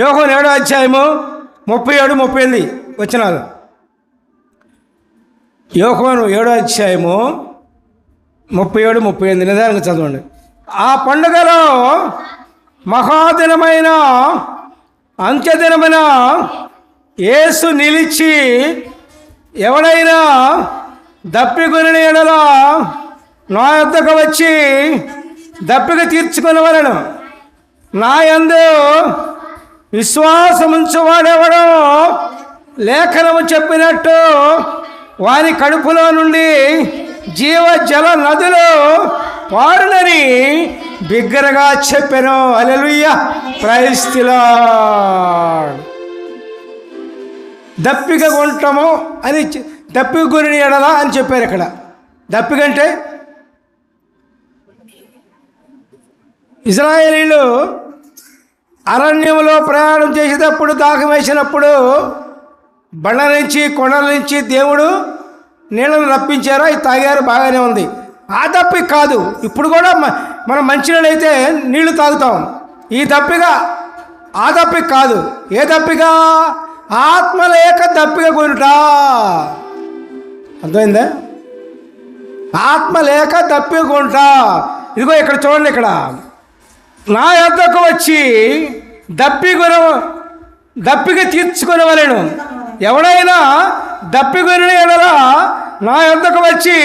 యోహోన్ ఏడో అధ్యాయము ముప్పై ఏడు ముప్పై ఎనిమిది వచ్చినారు యోహోను ఏడో అధ్యాయము ముప్పై ఏడు ముప్పై ఎనిమిది నిదానంగా చదవండి. ఆ పండుగలో మహాదినమైన అంత్యదినమైన యేసు నిలిచి ఎవడైనా దప్పికొనిన ఎడల నా యొద్దకు వచ్చి దప్పిక తీర్చుకునేవలను నా యందు విశ్వాసముంచువాడెవడో లేఖనము చెప్పినట్టు వారి కడుపులో నుండి జీవ జల నదులు పారునని బిగ్గరగా చెప్పాను. అలెలుయ్య ప్రైస్తిలా దప్పిక కొంటాము అని దప్పిక గురిని ఎడలా అని చెప్పారు ఇక్కడ. దప్పికంటే ఇజ్రాయేలీలు అరణ్యంలో ప్రయాణం చేసేటప్పుడు దాహం వేసినప్పుడు బండ నుంచి కొండల నుంచి దేవుడు నీళ్ళను రప్పించారు? అవి తాగారు బాగానే ఉంది. ఆ తప్పి కాదు. ఇప్పుడు కూడా మనం మంచినీళ్ళైతే నీళ్ళు తాగుతాం. ఈ తప్పిగా ఆ దప్పిక కాదు. ఏ తప్పిగా ఆత్మ లేక దప్పిక కొనుట. అర్థమైందా? ఆత్మ లేక దప్పిక ఇదిగో ఇక్కడ చూడండి ఇక్కడ. నా యొద్దకు వచ్చి దప్పికొన దప్పిక తీర్చుకునేవలేను. ఎవడైనా దప్పికొని ఎడలా నా యొద్దకు వచ్చి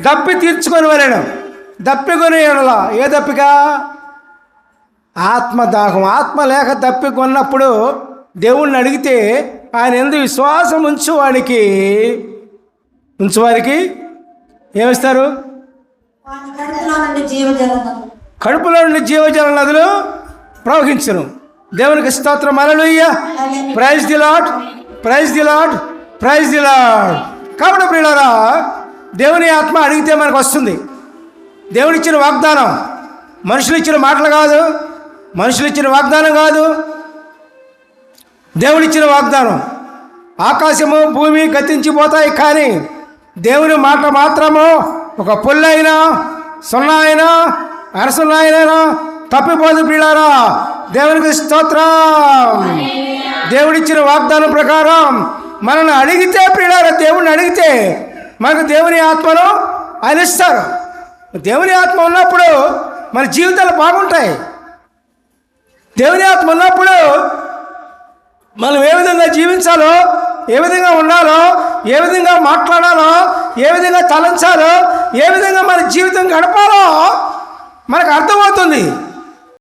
దప్పి తీర్చుకునేవలేను. దప్పికొని ఎడలా ఏ దప్పిక? ఆత్మదాహం. ఆత్మ లేక దప్పికొన్నప్పుడు దేవుణ్ణి అడిగితే ఆయన ఎందు విశ్వాసం ఉంచువాడికి ఉంచువారికి ఏమిస్తారు? జీవజలం కడుపులో నుండి జీవజల నదులు ప్రవహించును. దేవునికి స్తోత్రం. Alleluia praise the Lord praise the Lord praise the Lord కాబట్టి ప్రియులారా దేవుని ఆత్మ అడిగితే మనకు వస్తుంది. దేవుడిచ్చిన వాగ్దానం మనుషులు ఇచ్చిన మాటలు కాదు మనుషులు ఇచ్చిన వాగ్దానం కాదు. దేవుడిచ్చిన వాగ్దానం ఆకాశము భూమి గతించిపోతాయి కానీ దేవుని మాట మాత్రము ఒక పుల్లైనా సున్నా అయినా అరసున్నా అయినా తప్పిపోదు పిల్లారా దేవునికి స్తోత్రం. దేవుడిచ్చిన వాగ్దానం ప్రకారం మనల్ని అడిగితే పిల్లారా దేవుడిని అడిగితే మనకు దేవుని ఆత్మను ఆయన ఇస్తారు దేవుని ఆత్మ ఉన్నప్పుడు మన జీవితాలు బాగుంటాయి. దేవుని ఆత్మ ఉన్నప్పుడు మనం ఏ విధంగా జీవించాలో ఏ విధంగా ఉండాలో ఏ విధంగా మాట్లాడాలో ఏ విధంగా తలంచాలో ఏ విధంగా మన జీవితం గడపాలో మనకు అర్థమవుతుంది.